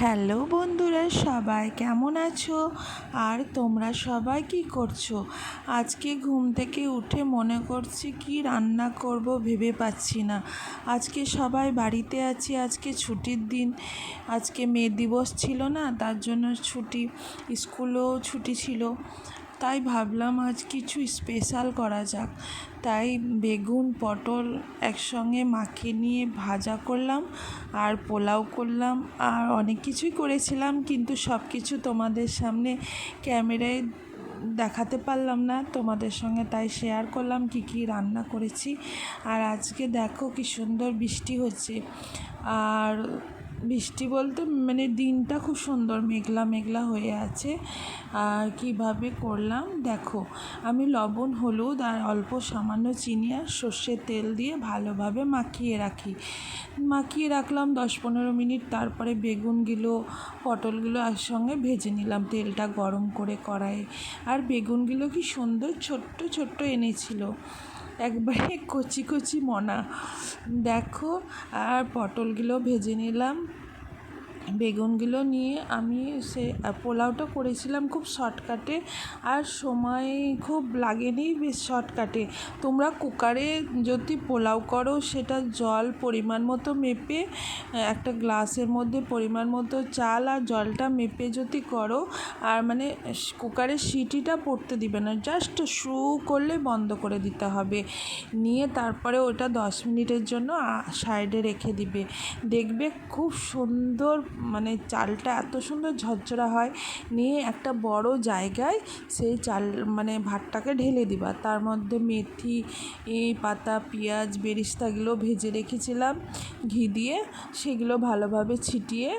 Hello বন্ধুরা, সবাই কেমন আছো? আর তোমরা সবাই কি করছ? আজকে ঘুম থেকে উঠে মনে করছি কি রান্না করব ভেবে পাচ্ছি না। আজকে সবাই বাড়িতে আছি, আজকে ছুটির দিন। আজকে মে দিবস ছিল না, তার জন্য ছুটি, স্কুলেও ছুটি ছিল। তাই ভাবলাম আজ কিছু স্পেশাল করা যাক। তাই বেগুন, পটল একসঙ্গে মাখিয়ে নিয়ে ভাজা করলাম, আর পোলাও করলাম, আর অনেক কিছুই করেছিলাম, কিন্তু সব কিছু তোমাদের সামনে ক্যামেরায় দেখাতে পারলাম না। তোমাদের সঙ্গে তাই শেয়ার করলাম, কি কি রান্না করেছি। আর আজকে দেখো কি সুন্দর বৃষ্টি হচ্ছে। আর বৃষ্টি বলতে মানে দিনটা খুব সুন্দর, মেঘলা মেঘলা হয়ে আছে। আর কীভাবে করলাম? দেখো, আমি লবণ, হলুদ আর অল্প সামান্য চিনি আর সর্ষের তেল দিয়ে ভালোভাবে মাখিয়ে রাখি। মাখিয়ে রাখলাম দশ পনেরো মিনিট, তারপরে বেগুনগুলো, পটলগুলো একসঙ্গে ভেজে নিলাম তেলটা গরম করে কড়াইয়ে। আর বেগুনগুলো কি সুন্দর ছোট্ট ছোট্ট এনেছিল। একবারে কচি কচি মনা। দেখো আর পটলগুলো ভেজে নিলাম। বেগুনগুলো নিয়ে আমি সে পোলাওটা করেছিলাম খুব শর্টকাটে আর সময় খুব লাগেনি বেশ শর্টকাটে। তোমরা কুকারে যদি পোলাও করো, সেটা জল পরিমাণ মতো মেপে একটা গ্লাসের মধ্যে পরিমাণ মতো চাল আর জলটা মেপে যদি করো, আর মানে কুকারের সিটিটা পড়তে দিবে না, জাস্ট শু করলে বন্ধ করে দিতে হবে। নিয়ে তারপরে ওটা দশ মিনিটের জন্য সাইডে রেখে দিবে। দেখবে খুব সুন্দর মানে চালটা এত সুন্দর ঝরঝরা হয়, নিয়ে একটা বড় জায়গায় সেই চাল মানে ভাতটাকে ঢেলে দিবা। তার মধ্যে মেথি পাতা, পেঁয়াজ বেরিস্তাগুলো ভেজে রেখেছিলাম। ঘি দিয়ে সেগুলো ভালোভাবে ছিটিয়ে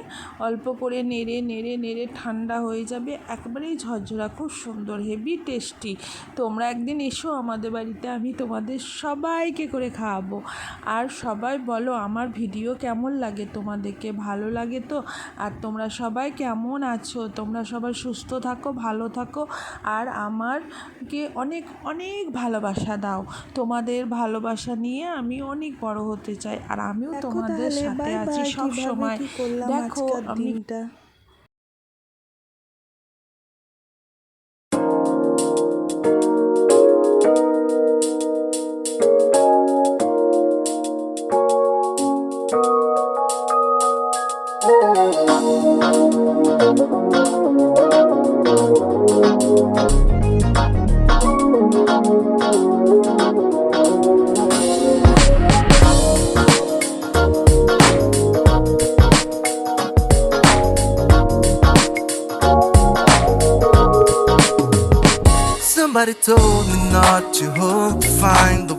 অল্প করে নেড়ে নেড়ে নেড়ে ঠান্ডা হয়ে যাবে। একবারেই ঝরঝরা, খুব সুন্দর, হেভি টেস্টি। তোমরা একদিন এসো আমাদের বাড়িতে, আমি তোমাদের সবাইকে করে খাওয়াবো। আর সবাই বলো, আমার ভিডিও কেমন লাগে? তোমাদেরকে ভালো লাগে তো? আর তোমরা সবাই কেমন আছো? তোমরা সবাই সুস্থ থাকো ভালো থাকো। আর আমারকে অনেক অনেক ভালোবাসা দাও। তোমাদের ভালোবাসা নিয়ে আমি অনেক বড় হতে চাই। আর আমিও তোমাদের সাথে আছি সব সময় দেখো আমি Somebody told me not to hope to find the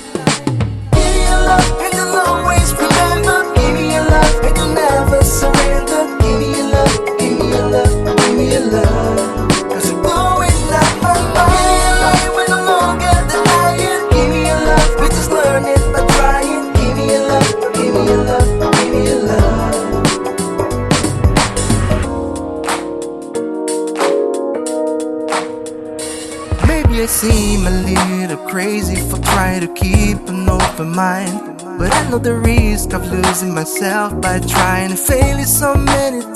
Maybe I seem a little crazy for trying to keep an open mind. But I know the risk of losing myself by trying to fail so many times.